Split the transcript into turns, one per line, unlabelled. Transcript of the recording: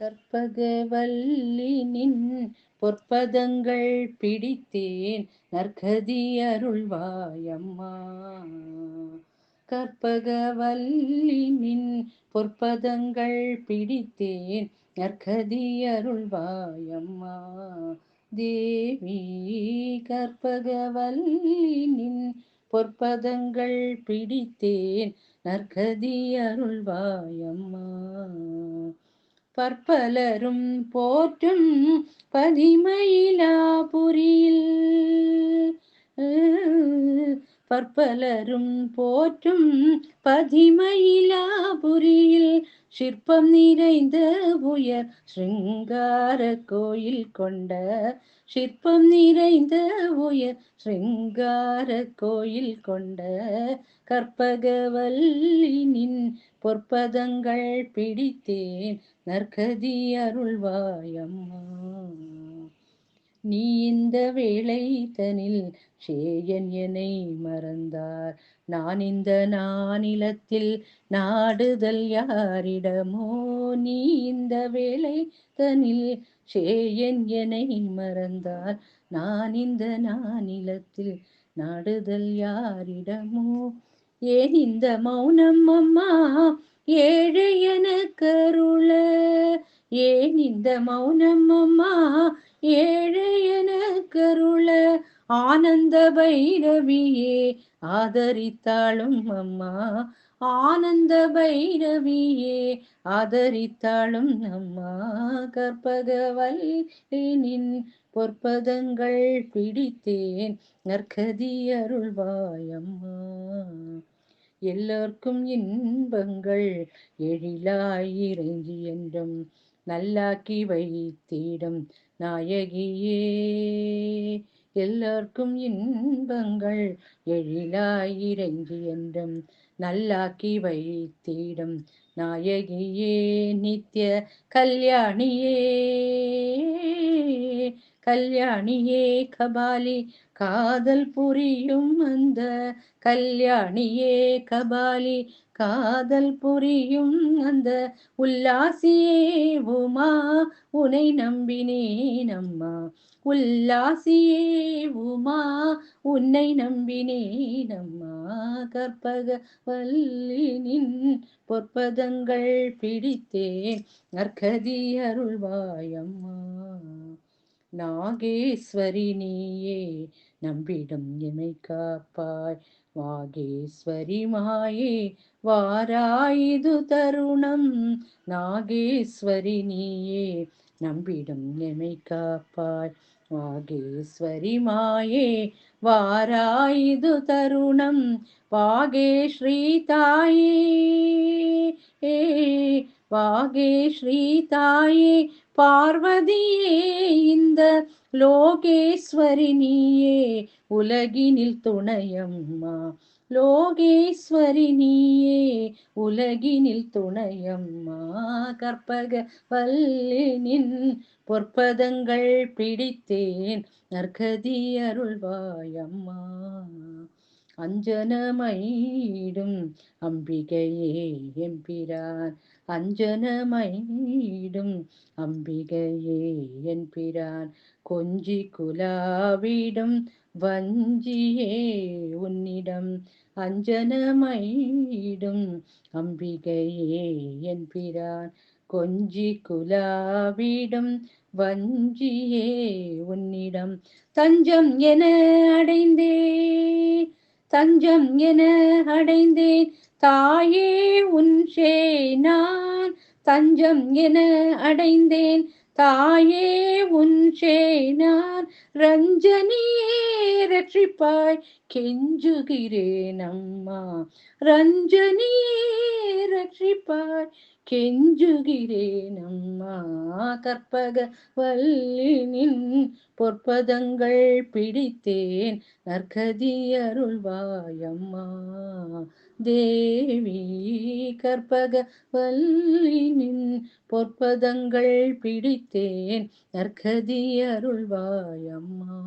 கற்பகவல்லி நின் பொற்பதங்கள் பிடித்தேன். நற்கதி அருள்வாயம்மா. கற்பகவல்லி நின் பொற்பதங்கள் பிடித்தேன். நற்கதி அருள்வாயம்மா. தேவி கற்பகவல்லி நின் பொற்பதங்கள் பிடித்தேன். நற்கதி அருள்வாயம்மா. பற்பலரும் போற்றும் பதிமயிலாபுரியில் பற்பலரும் போற்றும் பதிமயிலாபுரியில் சிற்பம் நிறைந்த உயர் ஸ்ருங்கார கோயில் கொண்ட சிற்பம் நிறைந்த உயர் ஸ்ருங்கார கோயில் கொண்ட கற்பகவல்லினின் பொற்பதங்கள் பிடித்தேன் நற்கதி அருள்வாயம்மா. இந்த வேளை தனில் சேயன் என்னை மறந்தார். நான் இந்த நானிலத்தில் நாடுதல் யாரிடமோ? நீ இந்த வேளை தனில் ஷேயன் என்னை மறந்தார். நான் இந்த நானிலத்தில் நாடுதல் யாரிடமோ? ஏன் இந்த மௌனம் அம்மா? ஏழை என கருள ஏன் இந்த மௌனம் அம்மா? ஏழை என கருள ஆனந்த பைரவியே ஆதரித்தாளும் அம்மா. ஆனந்த பைரவியே ஆதரித்தாளும் அம்மா. கற்பகவல்லினின் பொற்பதங்கள் பிடித்தேன் நற்கதி அருள்வாயம்மா எல்லோர்க்கும் இன்பங்கள் எழிலாயிரஞ்சி என்றும் நல்லாக்கி வைத்திடும் நாயகியே. எல்லோர்க்கும் இன்பங்கள் எழிலாயிரஞ்சி என்றும் நல்லாக்கி வைத்திடும் நாயகியே நித்திய கல்யாணியே. கல்யாணியே கபாலி காதல் புரியும் அந்த கல்யாணியே கபாலி காதல் புரியும் அந்த உல்லாசியே உமா உனை நம்பினேன் அம்மா. உல்லாசியே உமா உன்னை நம்பினேன் அம்மா. கற்பக வல்லினின் பொற்பதங்கள் பிடித்தேன் நற்கதி அருள்வாயம்மா நாகேஸ்வரி நீயே நம்பிடும் எமை காப்பாய் வாகேஸ்வரி மாயே வாராயுது தருணம் நாகேஸ்வரி நீயே நம்பிடும் எமை காப்பாய் வாகேஸ்வரி மாயே வாராயுது தருணம் வாகே ஸ்ரீ தாயே வாகே ஸ்ரீ தாயே பார்வதியே இந்த லோகேஸ்வரி நீயே உலகினில் துணையம்மா. லோகேஸ்வரி நீயே உலகினில் துணையம்மா. கற்பக வல்லினின் பொற்பதங்கள் பிடித்தேன் நற்கதி அருள்வாயம்மா. அஞ்சனமையிடும் அம்பிகையே எம்பிரான் அஞ்சனமையிடும் அம்பிகையே என்பிரான் கொஞ்சி குலாவிடும் வஞ்சியே உன்னிடம். அஞ்சனமையிடும் அம்பிகையே என்பிரான் கொஞ்சி குலாவிடும் வஞ்சியே உன்னிடம். தஞ்சம் என அடைந்தே தஞ்சம் என அடைந்தேன். தாயே உன்ஷே நான் தஞ்சம் என அடைந்தேன். தாயே உன்சே நான் ரஞ்சனியே ரட்சிப்பாய் கெஞ்சுகிறேன் அம்மா. ரஞ்சனியே ரட்சிப்பாய் கெஞ்சுகிறேன் அம்மா. கற்பக வல்லினின் பொற்பதங்கள் பிடித்தேன் நற்கதி அருள்வாயம்மா தேவி கற்பக வல்லினின் பொற்பதங்கள் பிடித்தேன். நற்கதி அருள்வாயம்மா.